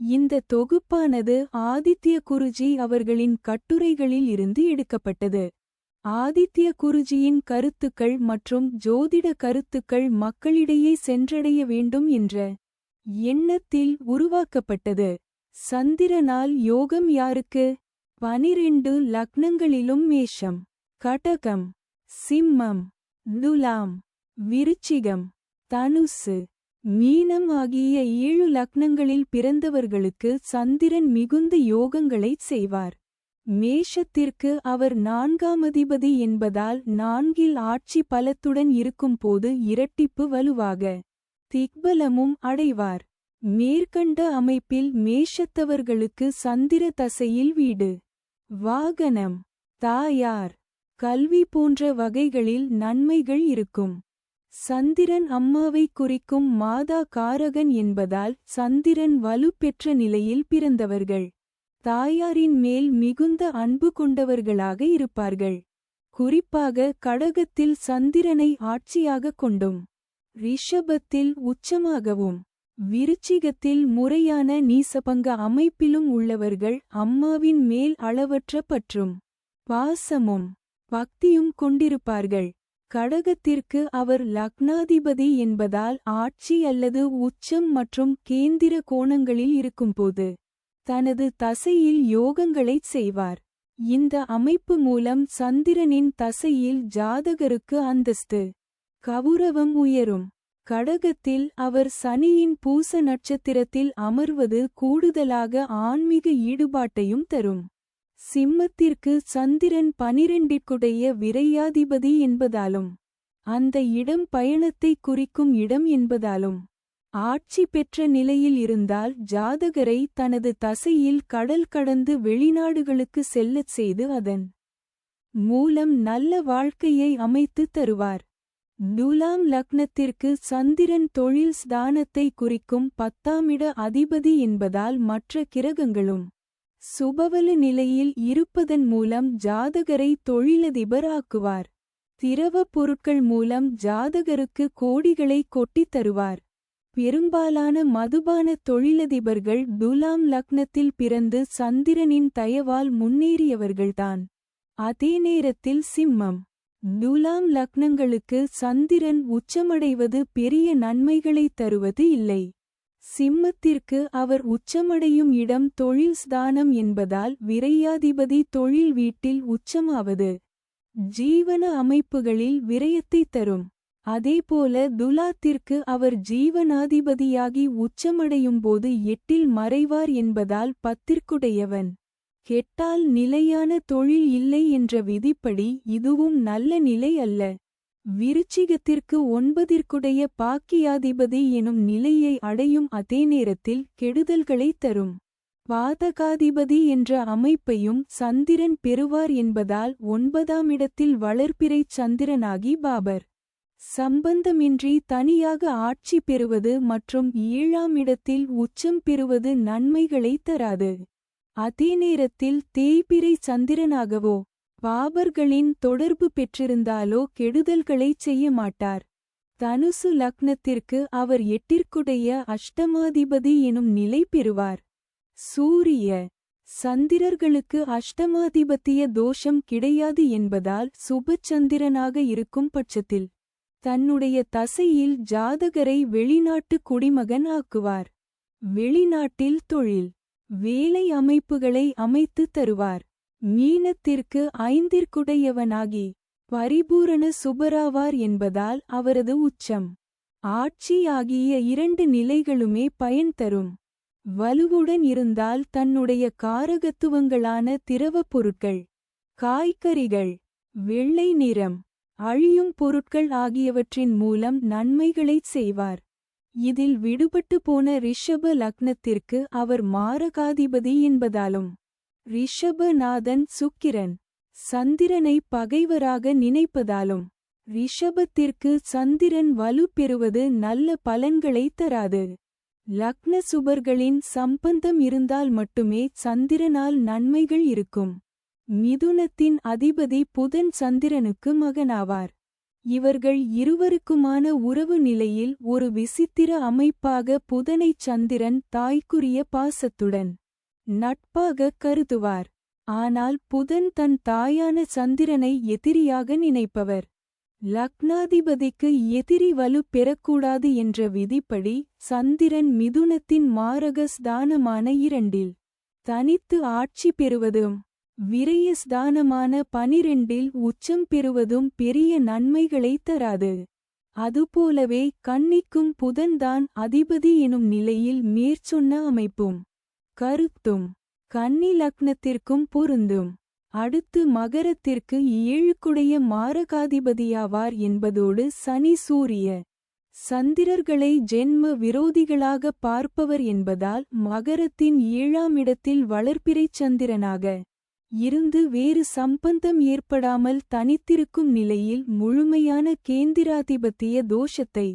இந்த தொகுப்பானது ஆதித்ய குருஜி அவர்களின் கட்டுரைகளில் இருந்து எடுக்கப்பட்டது. ஆதித்ய குருஜியின் கருத்துக்கள் மற்றும் ஜோதிட கருத்துக்கள் மக்களிடையே சென்றடைய வேண்டும் என்ற எண்ணத்தில் உருவாக்கப்பட்டது. சந்திரனால் யோகம் யாருக்கு? பனிரெண்டு லக்னங்களிலும் மேஷம் கடகம் சிம்மம் துலாம் விருச்சிகம் தனுசு மீனம் ஆகிய ஏழு லக்னங்களில் பிறந்தவர்களுக்கு சந்திரன் மிகுந்த யோகங்களைச் செய்வார். மேஷத்திற்கு அவர் நான்காம் அதிபதி என்பதால் நான்கில் ஆட்சி பலத்துடன் இருக்கும்போது இரட்டிப்பு வலுவாக திக்பலமும் அடைவார். மேற்கண்ட அமைப்பில் மேஷத்தவர்களுக்கு சந்திர தசையில் வீடு. வாகனம் தாயார் கல்வி போன்ற வகைகளில் நன்மைகள் இருக்கும். சந்திரன் அம்மாவை குறிக்கும் மாதா காரகன் என்பதால் சந்திரன் வலுப்பெற்ற நிலையில் பிறந்தவர்கள். தாயாரின் மேல் மிகுந்த அன்பு கொண்டவர்களாக இருப்பார்கள். குறிப்பாக கடகத்தில் சந்திரனை ஆட்சியாகக் கொண்டும். ரிஷபத்தில் உச்சமாகவும். விருச்சிகத்தில் முறையான நீசபங்க அமைப்பிலும் உள்ளவர்கள் அம்மாவின் மேல் அளவற்ற பற்றும். பாசமும் பக்தியும் கொண்டிருப்பார்கள். கடகத்திற்கு அவர் லக்னாதிபதி என்பதால் ஆட்சி அல்லது உச்சம் மற்றும் கேந்திர கோணங்களில் இருக்கும்போது தனது தசையில் யோகங்களைச் செய்வார். இந்த அமைப்பு மூலம் சந்திரனின் தசையில் ஜாதகருக்கு அந்தஸ்து கவுரவம் உயரும். கடகத்தில் அவர் சனியின் பூச நட்சத்திரத்தில் அமர்வது கூடுதலாக ஆன்மீக ஈடுபாட்டையும் தரும். சிம்மத்திற்கு சந்திரன் பனிரெண்டிற்குடைய விரையாதிபதி என்பதாலும் அந்த இடம் பயணத்தை குறிக்கும் இடம் என்பதாலும் ஆட்சி பெற்ற நிலையில் இருந்தால் ஜாதகரை தனது தசையில் கடல் கடந்து வெளிநாடுகளுக்கு செல்லச் செய்து அதன் மூலம் நல்ல வாழ்க்கையை அமைத்துத் தருவார். துலாம் லக்னத்திற்கு சந்திரன் தொழில் ஸ்தானத்தை குறிக்கும் பத்தாமிட அதிபதி என்பதால் மற்ற கிரகங்களும் சுபவல நிலையில் இருப்பதன் மூலம் ஜாதகரை தொழிலதிபர் ஆக்குவார் திரவப் பொருட்கள் மூலம் ஜாதகருக்கு கோடிகளை கொட்டித் தருவார். பெரும்பாலான மதுபான தொழிலதிபர்கள் துலாம் லக்னத்தில் பிறந்து சந்திரனின் தயவால் முன்னேறியவர்கள்தான். அதே நேரத்தில் சிம்மம். துலாம் லக்னங்களுக்கு சந்திரன் உச்சமடைவது பெரிய நன்மைகளைத் தருவது இல்லை. சிம்மத்திற்கு அவர் உச்சமடையும் இடம் தொழில் ஸ்தானம் என்பதால் விரையாதிபதி தொழில் வீட்டில் உச்சமாவது. ஜீவன அமைப்புகளில் விரயத்தைத் தரும். அதேபோல துலாத்திற்கு அவர் ஜீவனாதிபதியாகி உச்சமடையும்போது எட்டில் மறைவார் என்பதால் பத்திற்குடையவன். கெட்டால் நிலையான தொழில் இல்லை என்ற விதிப்படி இதுவும் நல்ல நிலை அல்ல. விருச்சிகத்திற்கு ஒன்பதிற்குடைய பாக்கியாதிபதி எனும் நிலையை அடையும் அதே நேரத்தில் கெடுதல்களைத் தரும். பாதகாதிபதி என்ற அமைப்பையும் சந்திரன் பெறுவார் என்பதால் ஒன்பதாம் இடத்தில் வளர்ப்பிறைச் சந்திரனாகி பாபர். சம்பந்தமின்றி தனியாக ஆட்சி பெறுவது மற்றும் ஏழாம் இடத்தில் உச்சம் பெறுவது நன்மைகளைத் தராது. அதே நேரத்தில் தேய்பிறை சந்திரனாகவோ பாபர்களின் தொடர்பு பெற்றிருந்தாலோ கெடுதல்களைச் செய்ய மாட்டார். தனுசு லக்னத்திற்கு அவர் எட்டிற்குடைய அஷ்டமாதிபதி எனும் நிலை பெறுவார். சூரிய சந்திரர்களுக்கு அஷ்டமாதிபத்திய தோஷம் கிடையாது என்பதால் சுபச்சந்திரனாக இருக்கும் பட்சத்தில் தன்னுடைய தசையில் ஜாதகரை வெளிநாட்டு குடிமகன் ஆக்குவார். வெளிநாட்டில் தொழில் வேலை அமைப்புகளை அமைத்துத் தருவார். மீனத்திற்கு ஐந்திற்குடையவனாகி பரிபூரண சுபராவார் என்பதால் அவரது உச்சம். ஆட்சி ஆகிய இரண்டு நிலைகளுமே பயன் தரும். வலுவுடன் இருந்தால் தன்னுடைய காரகத்துவங்களான திரவப் பொருட்கள் காய்கறிகள் வெள்ளை நிறம் அழியும் பொருட்கள் ஆகியவற்றின் மூலம் நன்மைகளைச் செய்வார். இதில் விடுபட்டு போன ரிஷப லக்னத்திற்கு அவர் மாரகாதிபதி என்பதாலும் ரிஷபநாதன் சுக்கிரன் சந்திரனை பகைவராக நினைப்பதாலும் ரிஷபத்திற்கு சந்திரன் வலு பெறுவது நல்ல பலன்களைத் தராது. லக்ன சுபர்களின் சம்பந்தம் இருந்தால் மட்டுமே சந்திரனால் நன்மைகள் இருக்கும். மிதுனத்தின் அதிபதி புதன் சந்திரனுக்கு மகனாவார். இவர்கள் இருவருக்குமான உறவு நிலையில் ஒரு விசித்திர அமைப்பாக புதனைச் சந்திரன் தாய்க்குரிய பாசத்துடன் நட்பாக கருதுவார். ஆனால் புதன் தன் தாயான சந்திரனை எதிரியாக நினைப்பவர். லக்னாதிபதிக்கு எதிரி வலு பெறக்கூடாது என்ற விதிப்படி சந்திரன் மிதுனத்தின் மாரகஸ்தானமான இரண்டில் தனித்து ஆட்சி பெறுவதும் விரயஸ்தானமான பனிரெண்டில் உச்சம் பெறுவதும் பெரிய நன்மைகளை தராது. அதுபோலவே கன்னிக்கும் புதன்தான் அதிபதி எனும் நிலையில் மேற்சொன்ன அமைப்பும். கருத்தும் கன்னி லக்னத்திற்கும் பொருந்தும். அடுத்து மகரத்திற்கு ஏழுக்குடைய மாரகாதிபதியாவார் என்பதோடு சனி சூரிய சந்திரர்களை ஜென்ம விரோதிகளாக பார்ப்பவர் என்பதால் மகரத்தின் ஏழாம் இடத்தில் வளர்ப்பிறைச் சந்திரனாக இருந்து வேறு சம்பந்தம் ஏற்படாமல் தனித்திருக்கும் நிலையில் முழுமையான கேந்திராதிபத்திய தோஷத்தை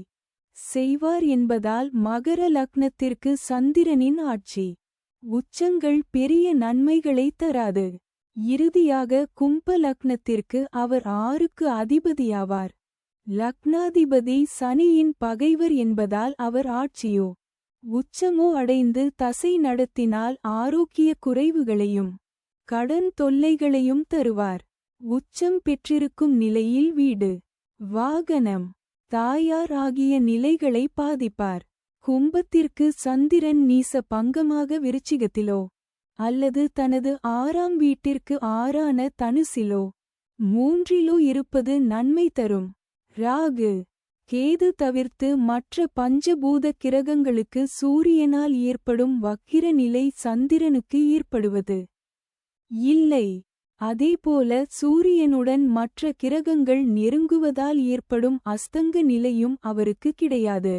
செய்வார் என்பதால் மகர லக்னத்திற்கு சந்திரனின் ஆட்சி. உச்சங்கள் பெரிய நன்மைகளை தராது. இறுதியாக கும்ப லக்னத்திற்கு அவர் ஆறுக்கு அதிபதியாவார். லக்னாதிபதி சனியின் பகைவர் என்பதால் அவர் ஆட்சியோ உச்சமோ அடைந்து தசை நடத்தினால் ஆரோக்கிய குறைவுகளையும் கடன் தொல்லைகளையும் தருவார். உச்சம் பெற்றிருக்கும் நிலையில் வீடு வாகனம் தாயார் ஆகிய நிலைகளை பாதிப்பார். கும்பத்திற்கு சந்திரன் நீச பங்கமாக விருச்சிகத்திலோ அல்லது தனது ஆறாம் வீட்டிற்கு ஆறான தனுசிலோ மூன்றிலோ இருப்பது நன்மை தரும். ராகு கேது தவிர்த்து மற்ற பஞ்சபூத கிரகங்களுக்கு சூரியனால் ஏற்படும் வக்கிர நிலை சந்திரனுக்கு ஏற்படுவது. இல்லை அதேபோல சூரியனுடன் மற்ற கிரகங்கள் நெருங்குவதால் ஏற்படும் அஸ்தங்க நிலையும் அவருக்கு கிடையாது.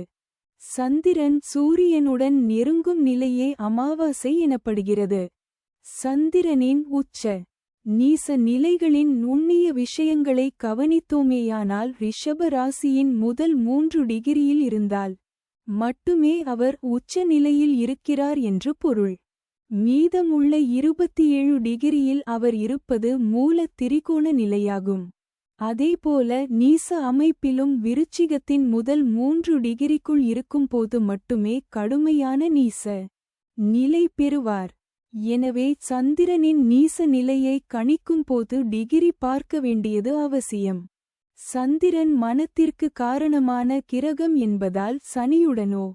சந்திரன் சூரியனுடன் நெருங்கும் நிலையே அமாவாசை எனப்படுகிறது. சந்திரனின் உச்ச நீச நிலைகளின் நுண்ணிய விஷயங்களை கவனித்தோமேயானால் ரிஷப ராசியின் முதல் மூன்று டிகிரியில் இருந்தால் மட்டுமே அவர் உச்ச நிலையில் இருக்கிறார் என்று பொருள். மீதமுள்ள இருபத்தி ஏழு டிகிரியில் அவர் இருப்பது மூல திரிகோண நிலையாகும். அதேபோல நீச அமைப்பிலும் விருச்சிகத்தின் முதல் மூன்று டிகிரிக்குள் இருக்கும்போது மட்டுமே கடுமையான நீச நிலை பெறுவார். எனவே சந்திரனின் நீச நிலையை கணிக்கும்போது டிகிரி பார்க்க வேண்டியது அவசியம். சந்திரன் மனத்திற்கு காரணமான கிரகம் என்பதால் சனியுடனோ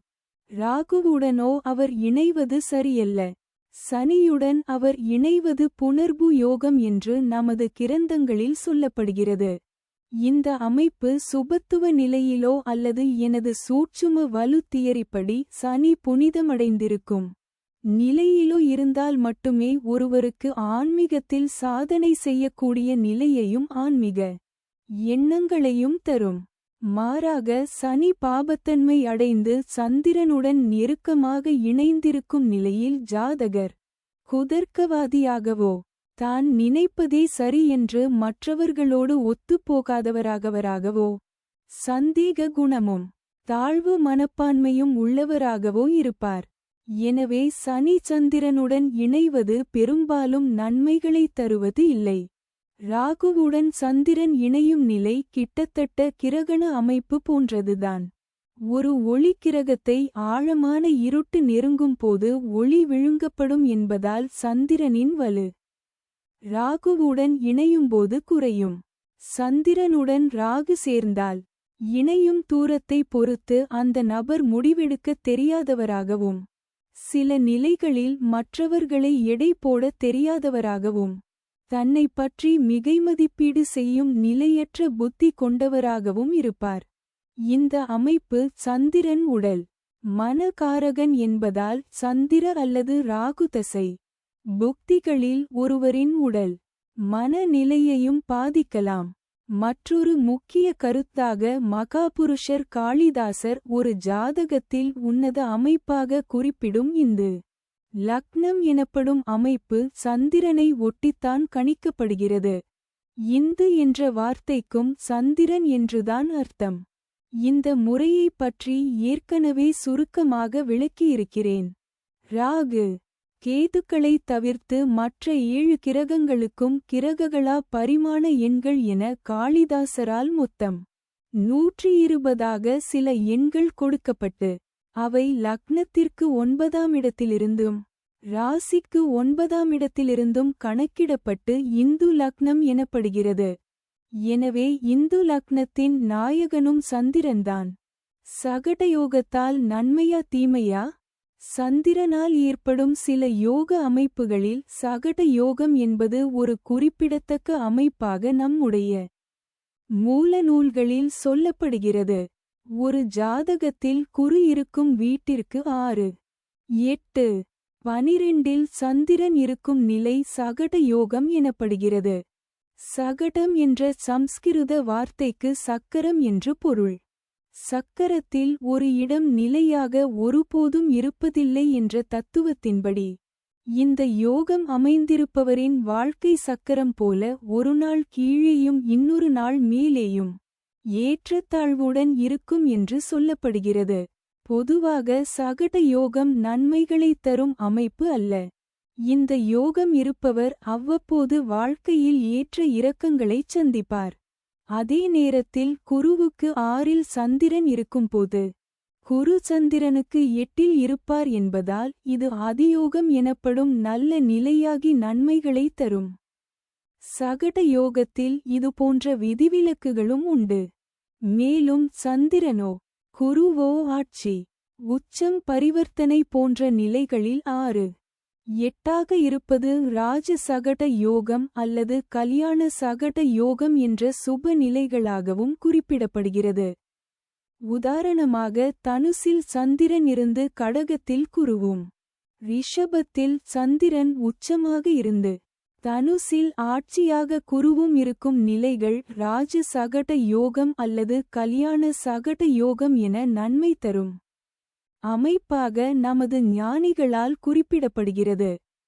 ராகுவுடனோ அவர் இணைவது சரியல்ல. சனியுடன் அவர் இணைவது புனர்பு யோகம் என்று நமது கிரந்தங்களில் சொல்லப்படுகிறது. இந்த அமைப்பு சுபத்துவ நிலையிலோ அல்லது எனது சூட்சும வலு தியரிப்படி சனி புனிதமடைந்திருக்கும். நிலையிலோ இருந்தால் மட்டுமே ஒருவருக்கு ஆன்மீகத்தில் சாதனை செய்யக்கூடிய நிலையையும் ஆன்மீக எண்ணங்களையும் தரும். மாறாக சனி பாபத்தன்மை அடைந்து சந்திரனுடன் நெருக்கமாக இணைந்திருக்கும் நிலையில் ஜாதகர் குதர்க்கவாதியாகவோ தான் நினைப்பதே சரி என்று மற்றவர்களோடு ஒத்துப்போகாதவராகவராகவோ சந்தேக குணமும் தாழ்வு மனப்பான்மையும் உள்ளவராகவோ இருப்பார். எனவே சனி சந்திரனுடன் இணைவது பெரும்பாலும் நன்மைகளைத் தருவது இல்லை. ராகுவுடன் சந்திரன் இணையும் நிலை கிட்டத்தட்ட கிரகண அமைப்பு போன்றதுதான். ஒரு ஒளி கிரகத்தை ஆழமான இருட்டு நெருங்கும் போது ஒளி விழுங்கப்படும் என்பதால் சந்திரனின் வலு. ராகுவுடன் இணையும்போது குறையும். சந்திரனுடன் ராகு சேர்ந்தால் இணையும் தூரத்தை பொறுத்து அந்த நபர் முடிவெடுக்கத் தெரியாதவராகவும் சில நிலைகளில் மற்றவர்களை எடை போடத் தெரியாதவராகவும் தன்னை பற்றி மிகைமதிப்பீடு செய்யும் நிலையற்ற புத்தி கொண்டவராகவும் இருப்பார். இந்த அமைப்பு சந்திரன் உடல் மனகாரகன் என்பதால் சந்திர அல்லது ராகு தசை. புக்திகளில் ஒருவரின் உடல் மனநிலையையும் பாதிக்கலாம். மற்றொரு முக்கிய கருத்தாக மகாபுருஷர் காளிதாசர் ஒரு ஜாதகத்தில் உன்னத அமைப்பாக குறிப்பிடும் இந்து. லக்னம் எனப்படும் அமைப்பு சந்திரனை ஒட்டித்தான் கணிக்கப்படுகிறது. இந்து என்ற வார்த்தைக்கும் சந்திரன் என்றுதான் அர்த்தம். இந்த முறையைப் பற்றி ஏற்கனவே சுருக்கமாக விளக்கியிருக்கிறேன். ராகு கேதுக்களை தவிர்த்து மற்ற ஏழு கிரகங்களுக்கும் கிரககளா பரிமாண எண்கள் என காளிதாசரால் மொத்தம் நூற்றி இருபதாக சில எண்கள் கொடுக்கப்பட்டு அவை லக்னத்திற்கு ஒன்பதாம் இடத்திலிருந்தும் ராசிக்கு ஒன்பதாம் இடத்திலிருந்தும் கணக்கிடப்பட்டு இந்து லக்னம் எனப்படுகிறது. எனவே இந்து லக்னத்தின் நாயகனும் சந்திரன்தான். சகடயோகத்தால் நன்மையா தீமையா? சந்திரனால் ஏற்படும் சில யோக அமைப்புகளில் சகட யோகம் என்பது ஒரு குறிப்பிடத்தக்க அமைப்பாக நம்முடைய மூல நூல்களில் சொல்லப்படுகிறது. ஒரு ஜாதகத்தில் குரு இருக்கும் வீட்டிற்கு ஆறு. எட்டு. பனிரெண்டில் சந்திரன் இருக்கும் நிலை சகட யோகம் எனப்படுகிறது. சகடம் என்ற சம்ஸ்கிருத வார்த்தைக்கு சக்கரம் என்று பொருள். சக்கரத்தில் ஒரு இடம் நிலையாக ஒருபோதும் இருப்பதில்லை என்ற தத்துவத்தின்படி. இந்த யோகம் அமைந்திருப்பவரின் வாழ்க்கை சக்கரம் போல ஒருநாள் கீழேயும் இன்னொரு நாள் மேலேயும். ஏற்றத்தாழ்வுடன் இருக்கும் என்று சொல்லப்படுகிறது. பொதுவாக சகட யோகம் நன்மைகளைத் தரும் அமைப்பு அல்ல. இந்த யோகம் இருப்பவர் அவ்வப்போது வாழ்க்கையில் ஏற்ற இரக்கங்களைச் சந்திப்பார். அதே நேரத்தில் குருவுக்கு ஆறில் சந்திரன் இருக்கும்போது குரு சந்திரனுக்கு எட்டில் இருப்பார் என்பதால் இது அதியோகம் எனப்படும் நல்ல நிலையாகி நன்மைகளைத் தரும். சகட யோகத்தில் இது போன்ற விதிவிலக்குகளும் உண்டு. மேலும் சந்திரனோ குருவோ ஆட்சி உச்சம் பரிவர்த்தனை போன்ற நிலைகளில் ஆறு. எட்டாக இருப்பது ராஜ சகட யோகம் அல்லது கல்யாண சகட யோகம் என்ற சுப நிலைகளாகவும் குறிப்பிடப்படுகிறது. உதாரணமாக தனுசில் சந்திரன் இருந்து கடகத்தில் குருவும் ரிஷபத்தில் சந்திரன் உச்சமாக இருந்து தனுசில் ஆட்சியாக குருவும் இருக்கும் நிலைகள் ராஜ சகட யோகம் அல்லது கல்யாண சகட யோகம் என நன்மை தரும். அமைப்பாக நமது ஞானிகளால் குறிப்பிடப்படுகிறது.